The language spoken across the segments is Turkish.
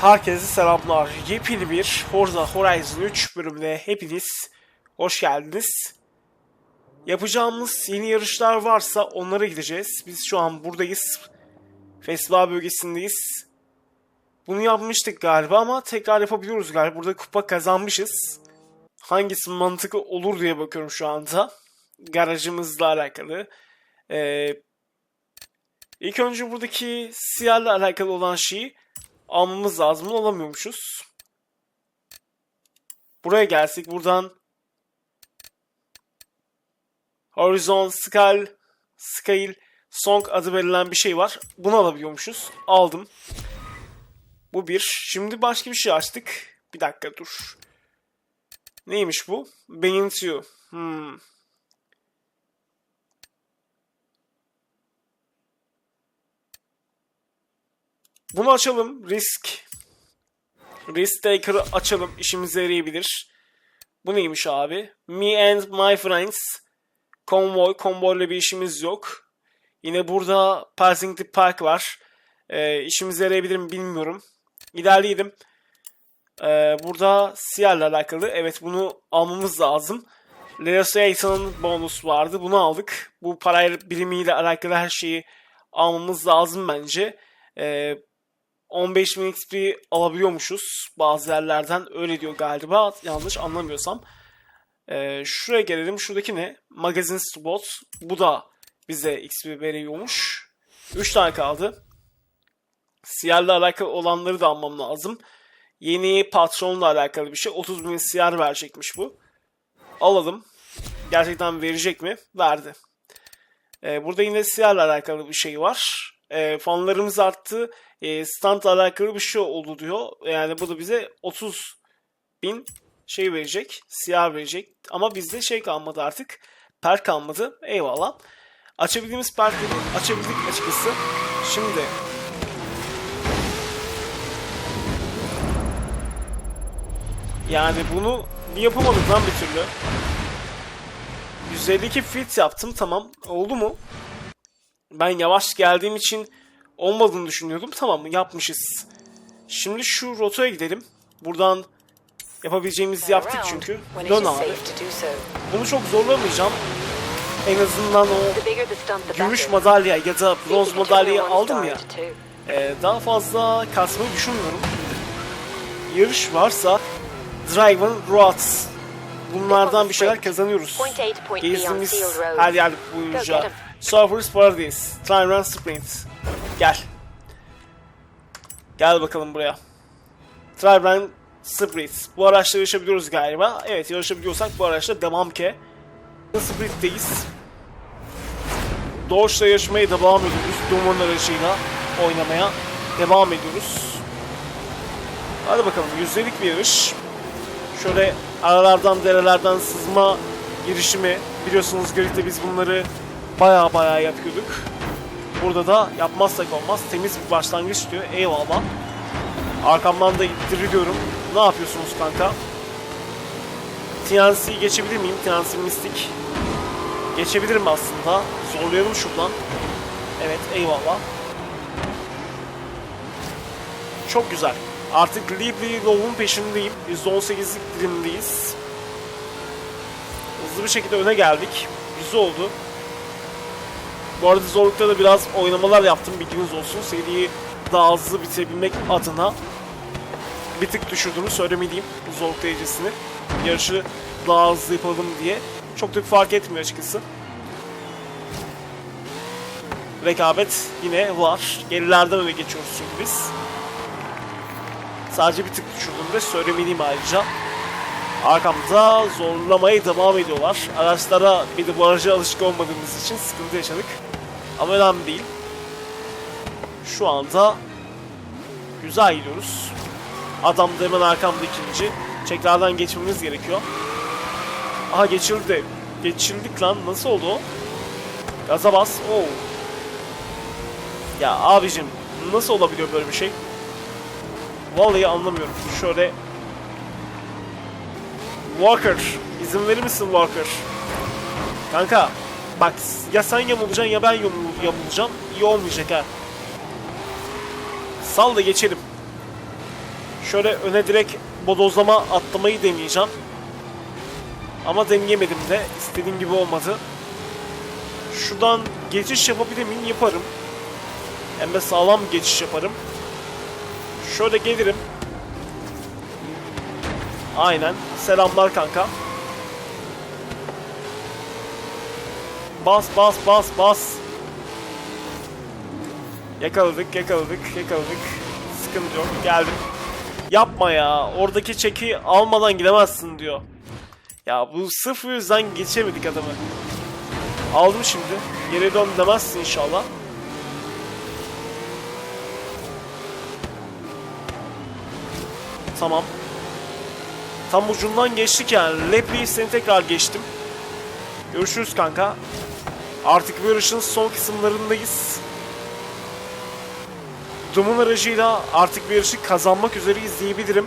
Herkese selamlar. Yepyeni bir Forza Horizon 3 bölümüne hepiniz hoş geldiniz. Yapacağımız yeni yarışlar varsa onlara gideceğiz. Biz şu an buradayız. Festival bölgesindeyiz. Bunu yapmıştık galiba ama tekrar yapabiliyoruz galiba. Burada kupa kazanmışız. Hangisi mantıklı olur diye bakıyorum şu anda. Garajımızla alakalı. Ee, ilk önce buradaki siyahla alakalı olan şeyi almamız lazım. Bunu alamıyormuşuz. Buraya gelsek buradan Horizon Scale Scale Song adı verilen bir şey var. Bunu alabiliyormuşuz. Aldım. Bu bir. Şimdi başka bir şey açtık. Bir dakika dur. Neymiş bu? Benimsiyor. Hmm. Bunu açalım. Risk. Risk Taker'ı açalım. İşimize yarayabilir. Bu neymiş abi? Me and my friends. Convoy. Convoy'la bir işimiz yok. Yine burada Passing the Park var. Ee, işimize yarayabilir mi bilmiyorum. İlerleyelim. Ee, burada siyahla alakalı. Evet bunu almamız lazım. Legislation'ın bonus vardı. Bunu aldık. Bu para birimiyle alakalı her şeyi almamız lazım bence. Ee, 15.000 XP alabiliyormuşuz bazı yerlerden. Öyle diyor galiba. Yanlış anlamıyorsam. Ee, şuraya gelelim. Şuradaki ne? Magazine Spot. Bu da bize XP veriyormuş. 3 tane kaldı. Siyerle alakalı olanları da almam lazım. Yeni patronla alakalı bir şey. 30 bin siyer verecekmiş bu. Alalım. Gerçekten verecek mi? Verdi. Ee, burada yine siyerle alakalı bir şey var. Ee, fanlarımız arttı. Ee, standla alakalı bir şey oldu diyor. Yani bu da bize 30 bin şey verecek. Siyah verecek. Ama bizde şey kalmadı artık. Per kalmadı. Eyvallah. Açabildiğimiz perkleri açabildik açıkçası. Şimdi Yani bunu yapamadık lan bir türlü. 152 fit yaptım tamam. Oldu mu? Ben yavaş geldiğim için olmadığını düşünüyordum. Tamam yapmışız. Şimdi şu rotaya gidelim. Buradan yapabileceğimizi yaptık çünkü. Dön abi. Bunu çok zorlamayacağım. En azından o gümüş madalya ya da bronz madalyayı aldım ya. Ee, daha fazla kasmayı düşünmüyorum. Yarış varsa Driven Roads. Bunlardan bir şeyler kazanıyoruz. Gezdiğimiz her yer boyunca. Surfers Paradise. Try Run Sprint. Gel. Gel bakalım buraya. Try Run Sprint. Bu araçla yarışabiliyoruz galiba. Evet yarışabiliyorsak bu araçla devam ki. Sprint'teyiz. Dodge'la yarışmaya devam ediyoruz. Duman aracıyla oynamaya devam ediyoruz. Hadi bakalım yüzdelik bir yarış. Şöyle aralardan derelerden sızma girişimi biliyorsunuz Grid'de biz bunları baya baya yapıyorduk. Burada da yapmazsak olmaz. Temiz bir başlangıç diyor. Eyvallah. Arkamdan da ittiriliyorum. Ne yapıyorsunuz kanka? TNC'yi geçebilir miyim? TNC Mystic. Geçebilirim aslında. Zorlayalım şuradan. Evet eyvallah. Çok güzel. Artık Lively Low'un peşindeyim. %18'lik dilimdeyiz. Hızlı bir şekilde öne geldik. Güzel oldu. Bu arada zorlukta da biraz oynamalar yaptım bilginiz olsun. Seriyi daha hızlı bitirebilmek adına bir tık düşürdüğümü söylemeliyim zorluk derecesini. Yarışı daha hızlı yapalım diye. Çok da fark etmiyor açıkçası. Rekabet yine var. Gerilerden öne geçiyoruz çünkü biz. Sadece bir tık düşürdüm de söylemeliyim ayrıca. Arkamda zorlamaya devam ediyorlar. Araçlara bir de bu araca alışık olmadığımız için sıkıntı yaşadık. Ama önemli değil. Şu anda güzel gidiyoruz. Adam da hemen arkamda ikinci. Tekrardan geçmemiz gerekiyor. Aha geçildi. Geçildik lan. Nasıl oldu o? Gaza bas. Oo. Ya abicim nasıl olabiliyor böyle bir şey? Vallahi anlamıyorum. Şöyle Walker, izin verir misin Walker? Kanka, bak ya sen yamulacaksın ya ben yamul yamulacağım. İyi olmayacak ha. Sal da geçelim. Şöyle öne direkt bodozlama atlamayı deneyeceğim. Ama deneyemedim de. istediğim gibi olmadı. Şuradan geçiş yapabilir miyim? Yaparım. Hem de sağlam geçiş yaparım. Şöyle gelirim. Aynen. Selamlar kanka. Bas bas bas bas. Yakaladık yakaladık yakaladık. Sıkıntı yok geldim. Yapma ya. Oradaki çeki almadan gidemezsin diyor. Ya bu sırf bu yüzden geçemedik adamı. Aldım şimdi. Geri dön demezsin inşallah. Tamam. Tam ucundan geçtik yani. Lepli'yi seni tekrar geçtim. Görüşürüz kanka. Artık bu yarışın son kısımlarındayız. Doom'un aracıyla artık bir yarışı kazanmak üzereyiz diyebilirim.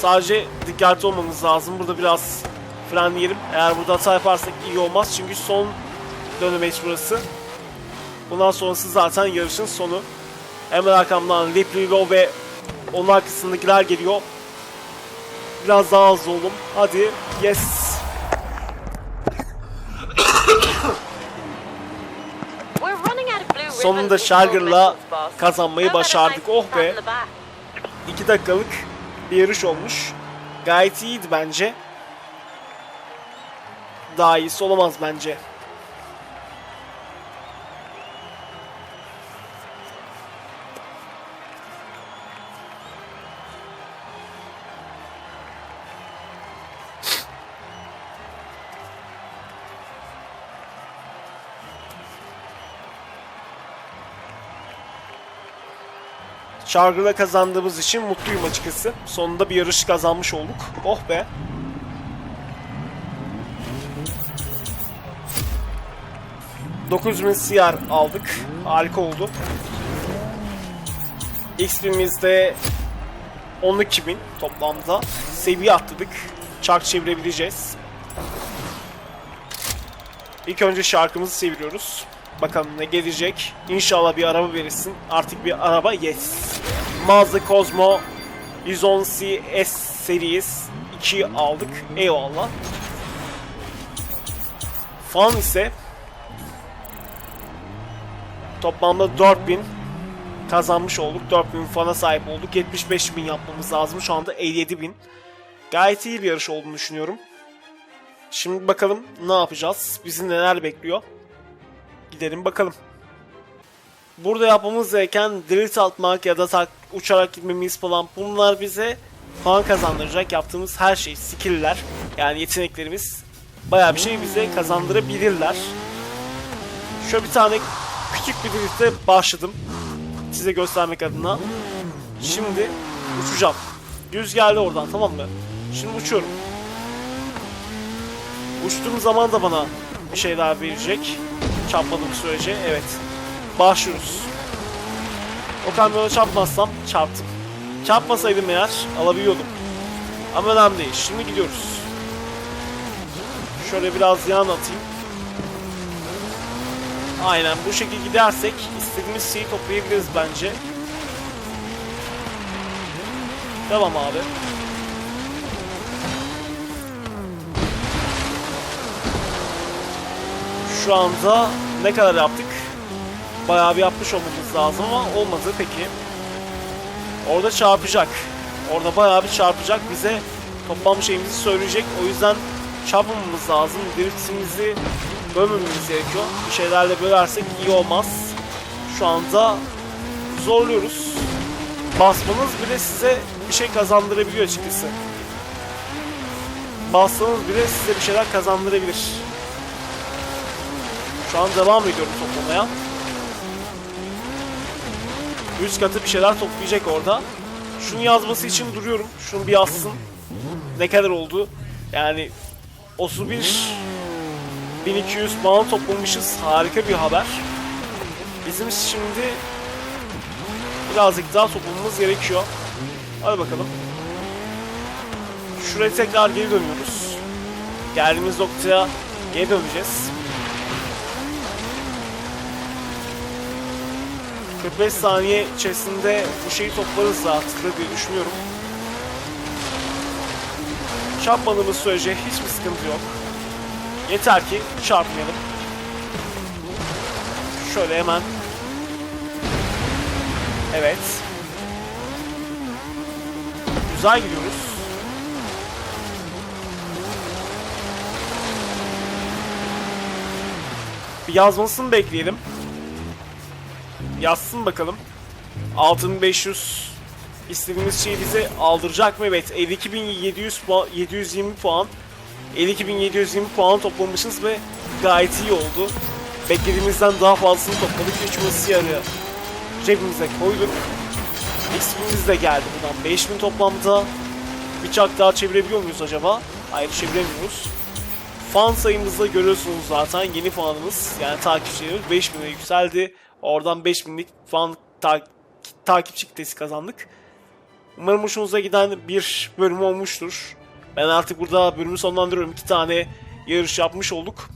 Sadece dikkatli olmamız lazım. Burada biraz frenleyelim. Eğer burada hata yaparsak iyi olmaz. Çünkü son dönemeç burası. Bundan sonrası zaten yarışın sonu. Hemen arkamdan Liplilo ve onun arkasındakiler geliyor. Biraz daha hızlı olun. Hadi. Yes. Sonunda boss. kazanmayı başardık. Oh be. on the back? 2 dakikalık bir yarış olmuş. Gayet iyiydi bence. Daha iyisi olamaz bence. Charger'la kazandığımız için mutluyum açıkçası. Sonunda bir yarış kazanmış olduk. Oh be. bin CR aldık. Harika oldu. XP'mizde 12.000 toplamda. Seviye atladık. Çark çevirebileceğiz. İlk önce şarkımızı çeviriyoruz. Bakalım ne gelecek. İnşallah bir araba verirsin. Artık bir araba yes. Mazda Cosmo 110C S Series 2 aldık. Eyvallah. Fan ise toplamda 4000 kazanmış olduk. 4000 fana sahip olduk. 75.000 yapmamız lazım. Şu anda 57.000. Gayet iyi bir yarış olduğunu düşünüyorum. Şimdi bakalım ne yapacağız? Bizi neler bekliyor? Gidelim bakalım. Burada yapmamız gereken drift atmak ya da tak, uçarak gitmemiz falan bunlar bize puan kazandıracak. Yaptığımız her şey, skill'ler yani yeteneklerimiz bayağı bir şey bize kazandırabilirler. Şöyle bir tane küçük bir drifte başladım. Size göstermek adına. Şimdi uçacağım. Düz geldi oradan tamam mı? Şimdi uçuyorum. Uçtuğum zaman da bana bir şey daha verecek. Çarpmadığım sürece evet. Başlıyoruz. O kamyona çarpmazsam çarptım. Çarpmasaydım eğer alabiliyordum. Ama önemli değil. Şimdi gidiyoruz. Şöyle biraz yan atayım. Aynen bu şekilde gidersek istediğimiz şeyi toplayabiliriz bence. Devam abi. Şu anda ne kadar yaptık? Bayağı bir yapmış olmamız lazım ama olmadı peki. Orada çarpacak. Orada bayağı bir çarpacak bize toplam şeyimizi söyleyecek. O yüzden çarpmamamız lazım. Driftimizi bölmememiz gerekiyor. Bir şeylerle bölersek iyi olmaz. Şu anda zorluyoruz. Basmanız bile size bir şey kazandırabiliyor açıkçası. Bassanız bile size bir şeyler kazandırabilir. Şu an devam ediyorum toplamaya. Üst katı bir şeyler toplayacak orada. Şunu yazması için duruyorum. Şunu bir yazsın. Ne kadar oldu? Yani 31 1200 puan toplamışız. Harika bir haber. Bizim şimdi birazcık daha toplamamız gerekiyor. Hadi bakalım. Şuraya tekrar geri dönüyoruz. Geldiğimiz noktaya geri döneceğiz. 45 saniye içerisinde bu şeyi toplarız rahatlıkla diye düşünüyorum. Çarpmadığımız sürece hiçbir sıkıntı yok. Yeter ki çarpmayalım. Şöyle hemen. Evet. Güzel gidiyoruz. Bir yazmasını bekleyelim. Yazsın bakalım. 6500 istediğimiz şeyi bize aldıracak mı? Evet. 52.700 puan, 720 puan. 52.720 puan toplamışız ve gayet iyi oldu. Beklediğimizden daha fazlasını topladık. 3 Masiyar'ı cebimize koyduk. XP'miz de geldi buradan. 5000 toplamda. Bir çak daha çevirebiliyor muyuz acaba? Hayır çeviremiyoruz. Fan sayımızda görüyorsunuz zaten yeni fanımız yani takipçilerimiz 5000'e yükseldi. Oradan 5000'lik fan ta- takipçi kitlesi kazandık. Umarım hoşunuza giden bir bölüm olmuştur. Ben artık burada bölümü sonlandırıyorum. İki tane yarış yapmış olduk.